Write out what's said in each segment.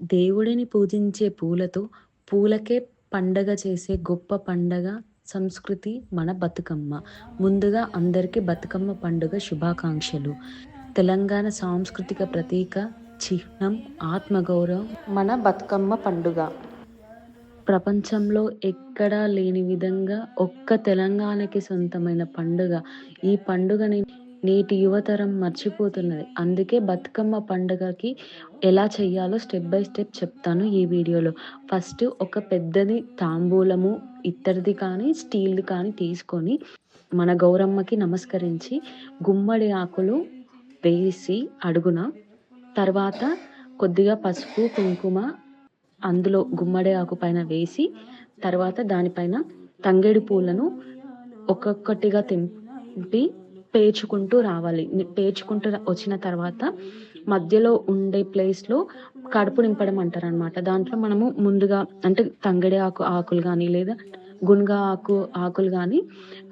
దేవుడిని పూజించే పూలతో పూలకే పండగ చేసే గొప్ప పండగ సంస్కృతి మన బతుకమ్మ. ముందుగా అందరికీ బతుకమ్మ పండుగ శుభాకాంక్షలు. తెలంగాణ సాంస్కృతిక ప్రతీక చిహ్నం ఆత్మగౌరవం మన బతుకమ్మ పండుగ. ప్రపంచంలో ఎక్కడా లేని విధంగా ఒక్క తెలంగాణకి సొంతమైన పండుగ. ఈ పండుగని నేటి యువతరం మర్చిపోతున్నది. అందుకే బతుకమ్మ పండుగకి ఎలా చేయాలో స్టెప్ బై స్టెప్ చెప్తాను ఈ వీడియోలో. ఫస్ట్ ఒక పెద్దది తాంబూలము ఇత్తడిది కానీ స్టీల్ది కానీ తీసుకొని మన గౌరమ్మకి నమస్కరించి గుమ్మడి ఆకులు వేసి అడుగున తర్వాత కొద్దిగా పసుపు కుంకుమ అందులో గుమ్మడి ఆకు పైన వేసి తర్వాత దానిపైన తంగేడు పూలను ఒక్కొక్కటిగా తెంపి పేర్చుకుంటూ రావాలి. పేర్చుకుంటూ వచ్చిన తర్వాత మధ్యలో ఉండే ప్లేస్లో కడుపు నింపడం అంటారు అనమాట దాంట్లో మనము ముందుగా అంటే తంగడి ఆకు ఆకులు కానీ లేదా గునుగ ఆకు ఆకులు కానీ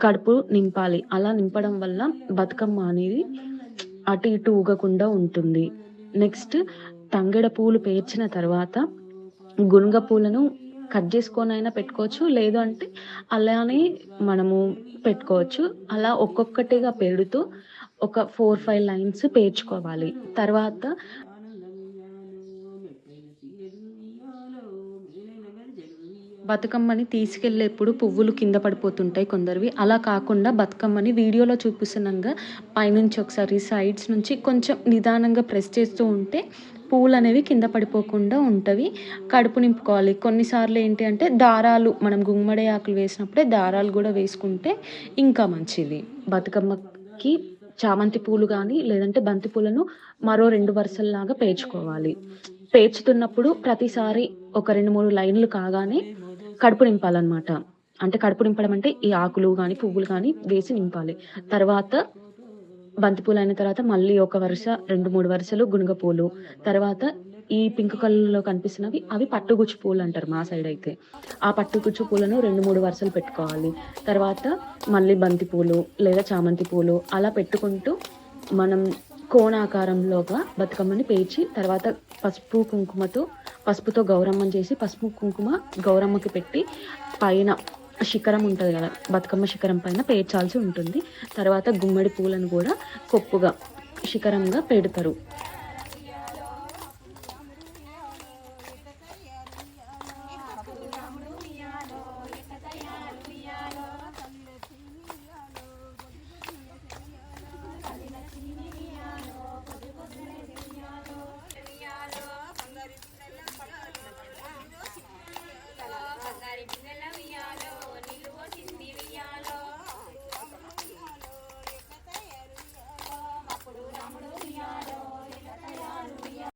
కడుపు నింపాలి. అలా నింపడం వల్ల బతుకమ్మ అనేది అటు ఇటు ఊగకుండా ఉంటుంది. నెక్స్ట్ తంగెడ పూలు పేర్చిన తర్వాత గునుగ పూలను కట్ చేసుకొని అయినా పెట్టుకోవచ్చు. లేదు అంటే అలానే మనము పెట్టుకోవచ్చు. అలా ఒక్కొక్కటిగా పెడుతూ ఒక ఫోర్ ఫైవ్ లైన్స్ పేర్చుకోవాలి. తర్వాత బతుకమ్మని తీసుకెళ్ళేప్పుడు పువ్వులు కింద పడిపోతుంటాయి కొందరివి. అలా కాకుండా బతుకమ్మని వీడియోలో చూపిస్తున్నాగా. పైనుంచి ఒకసారి సైడ్స్ నుంచి కొంచెం నిదానంగా ప్రెస్ చేస్తూ ఉంటే పువ్వులు అనేవి కింద పడిపోకుండా ఉంటవి. కడుపు నింపుకోవాలి. కొన్నిసార్లు ఏంటి అంటే దారాలు మనం గుమ్మడి ఆకులు వేసినప్పుడే దారాలు కూడా వేసుకుంటే ఇంకా మంచిది. బతుకమ్మకి చామంతి పూలు కానీ లేదంటే బంతి పూలను మరో రెండు వరుసల్లాగా పేర్చుకోవాలి. పేర్చుతున్నప్పుడు ప్రతిసారి ఒక రెండు మూడు లైన్లు కాగానే కడుపు నింపాలన్నమాట. అంటే కడుపు నింపడం అంటే ఈ ఆకులు కానీ పువ్వులు కానీ వేసి నింపాలి. తర్వాత బంతిపూలు అయిన తర్వాత మళ్ళీ ఒక వరుస రెండు మూడు వరుసలు గునుగ పూలు. తర్వాత ఈ పింక్ కలర్లో కనిపిస్తున్నవి అవి పట్టుగుచ్చు పూలు అంటారు మా సైడ్ అయితే. ఆ పట్టుగుచ్చు పూలను రెండు మూడు వరుసలు పెట్టుకోవాలి. తర్వాత మళ్ళీ బంతి పూలు లేదా చామంతి పూలు అలా పెట్టుకుంటూ మనం కోణాకారంలోగా బతుకమ్మని పేర్చి తర్వాత పసుపు కుంకుమతో పసుపుతో గౌరమ్మని చేసి పసుపు కుంకుమ గౌరమ్మకి పెట్టి పైన శిఖరం ఉంటుంది కదా బతుకమ్మ శిఖరం పైన పేర్చాల్సి ఉంటుంది. తర్వాత గుమ్మడి పూలను కూడా కొప్పుగా శిఖరంగా పెడతారు.